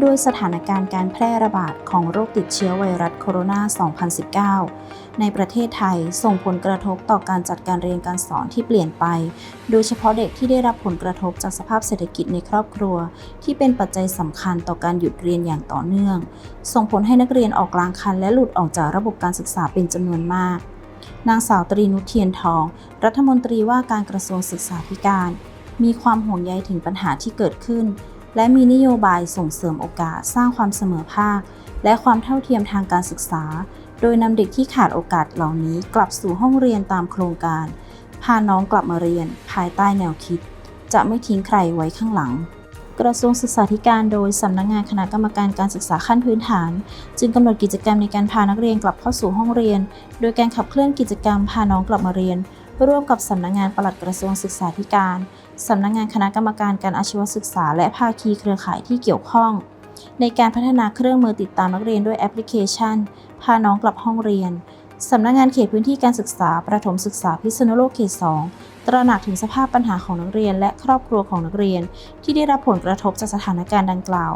ด้วยสถานการณ์การแพร่ระบาดของโรคติดเชื้อไวรัสโคโรนา 2019 ในประเทศไทยส่งผลกระทบต่อการจัดการเรียนการสอนที่เปลี่ยนไป โดยเฉพาะเด็กที่ได้รับผลกระทบจากสภาพเศรษฐกิจในครอบครัว ที่เป็นปัจจัยสำคัญต่อการหยุดเรียนอย่างต่อเนื่อง ส่งผลให้นักเรียนออกกลางคันและหลุดออกจากระบบการศึกษาเป็นจำนวนมาก นางสาวตรีนุชเทียนทอง รัฐมนตรีว่าการกระทรวงศึกษาธิการ มีความห่วงใยถึงปัญหาที่เกิดขึ้น และมีนโยบายส่งเสริมโอกาสสร้างความเสมอภาค และความเท่าเทียมทางการศึกษา โดยนำเด็กที่ขาดโอกาสเหล่านี้กลับสู่ห้องเรียนตามโครงการ พาน้องกลับมาเรียน ภายใต้แนวคิด จะไม่ทิ้งใครไว้ข้างหลังกระทรวงศึกษาธิการโดยสำนักงานคณะกรรมการการศึกษาขั้นพื้นฐาน จึงกำหนดกิจกรรมในการพานักเรียนกลับเข้าสู่ห้องเรียน โดยการขับเคลื่อนกิจกรรมพาน้องกลับมาเรียน ร่วมกับสำนักงานปลัดกระทรวงศึกษาธิการ สำนักงานคณะกรรมการการอาชีวศึกษา และภาคีเครือข่ายที่เกี่ยวข้อง ในการพัฒนาเครื่องมือติดตามนักเรียนด้วยแอปพลิเคชัน พาน้องกลับห้องเรียน สำนักงานเขตพื้นที่การศึกษา ประถมศึกษาพิษณุโลกเขต 2 ตระหนักถึงสภาพปัญหาของนักเรียนและครอบครัวของนักเรียน ที่ได้รับผลกระทบจากสถานการณ์ดังกล่าว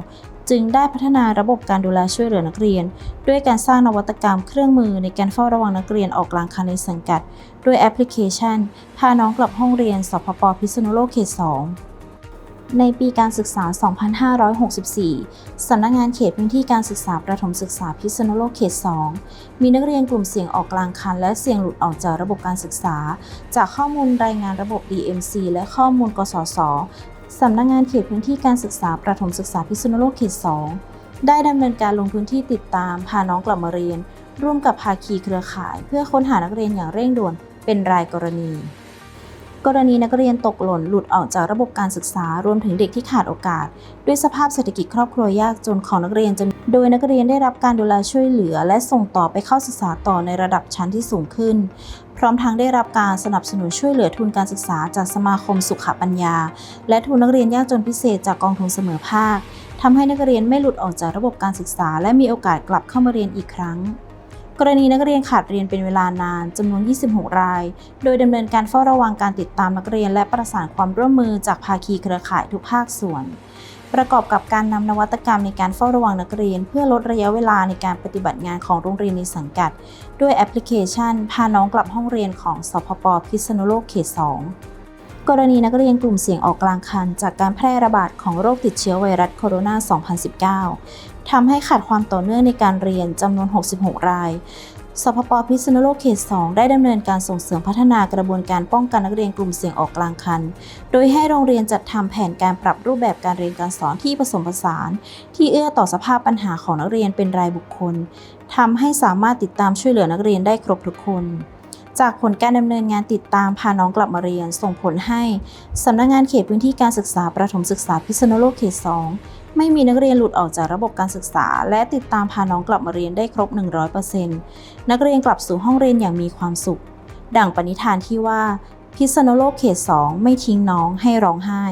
จึงได้พัฒนาระบบการดูแลช่วยเหลือนักเรียน ด้วยการสร้างนวัตกรรมเครื่องมือในการเฝ้าระวังนักเรียนออกกลางคันในสังกัด ด้วยแอปพลิเคชัน พาน้องกลับห้องเรียนสพปพิษณุโลกเขต 2 ในปีการศึกษา 2564 สำนักงานเขตพื้นที่การศึกษาประถมศึกษาพิษณุโลกเขต 2 มีนักเรียนกลุ่มเสี่ยงออกกลางคัน และเสี่ยงหลุดออกจากระบบการศึกษา จากข้อมูลรายงานระบบ DMC และข้อมูล กสศสำนักงานเขตพื้นที่การศึกษาประถมศึกษาพิษณุโลกเขต 2 ได้ดำเนินการลงพื้นที่ติดตาม พาน้องกลับมาเรียน ร่วมกับภาคีเครือข่าย เพื่อค้นหานักเรียนอย่างเร่งด่วนเป็นรายกรณี กรณีนักเรียนตกหล่นหลุดออกจากระบบการศึกษารวมถึงเด็กที่ขาดโอกาส ด้วยสภาพเศรษฐกิจครอบครัวยากจนของนักเรียนจำโดยนักเรียนได้รับการดูแลช่วยเหลือ และส่งต่อไปเข้าศึกษาต่อในระดับชั้นที่สูงขึ้น พร้อมทั้งได้รับการสนับสนุนช่วยเหลือทุนการศึกษาจากสมาคมสุขปัญญา และทุนนักเรียนยากจนพิเศษจากกองทุนเสมอภาคทำให้นักเรียนไม่หลุดออกจากระบบการศึกษา และมีโอกาสกลับเข้ามาเรียนอีกครั้ง กรณีนักเรียนขาดเรียนเป็นเวลานานจำนวน 26 ราย โดยดำเนินการเฝ้าระวังการติดตามนักเรียนและประสานความร่วมมือจากภาคีเครือข่ายทุกภาคส่วน ประกอบกับการนำนวัตกรรมในการเฝ้าระวังนักเรียน เพื่อลดระยะเวลาในการปฏิบัติงานของโรงเรียนในสังกัด ด้วยแอปพลิเคชัน พาน้องกลับห้องเรียนของสพปพิษณุโลกเขต 2 กรณีนักเรียนกลุ่มเสี่ยงออกกลางคัน จากการแพร่ระบาดของโรคติดเชื้อไวรัสโคโรนา 2019 ทำให้ขาดความต่อเนื่องในการเรียนจำนวน 66 รายสพปพิษณุโลกเขต 2 ได้ดำเนินการส่งเสริมพัฒนากระบวนการป้องกันนักเรียนกลุ่มเสี่ยงออกกลางคัน โดยให้โรงเรียนจัดทำแผนการปรับรูปแบบการเรียนการสอนที่ผสมผสาน ที่เอื้อต่อสภาพปัญหาของนักเรียนเป็นรายบุคคลทำให้สามารถติดตามช่วยเหลือนักเรียนได้ครบทุกคน จากผลการดำเนินงานติดตามพาน้องกลับมาเรียน ส่งผลให้สำนักงานเขตพื้นที่การศึกษาประถมศึกษาพิษณุโลกเขต 2 ไม่มีนักเรียนหลุดออกจากระบบการศึกษา และติดตามพาน้องกลับมาเรียนได้ครบ 100%นักเรียนกลับสู่ห้องเรียนอย่างมีความสุข ดั่งปณิธานที่ว่าพิษณุโลกเขต 2 ไม่ทิ้งน้องให้ร้องไห้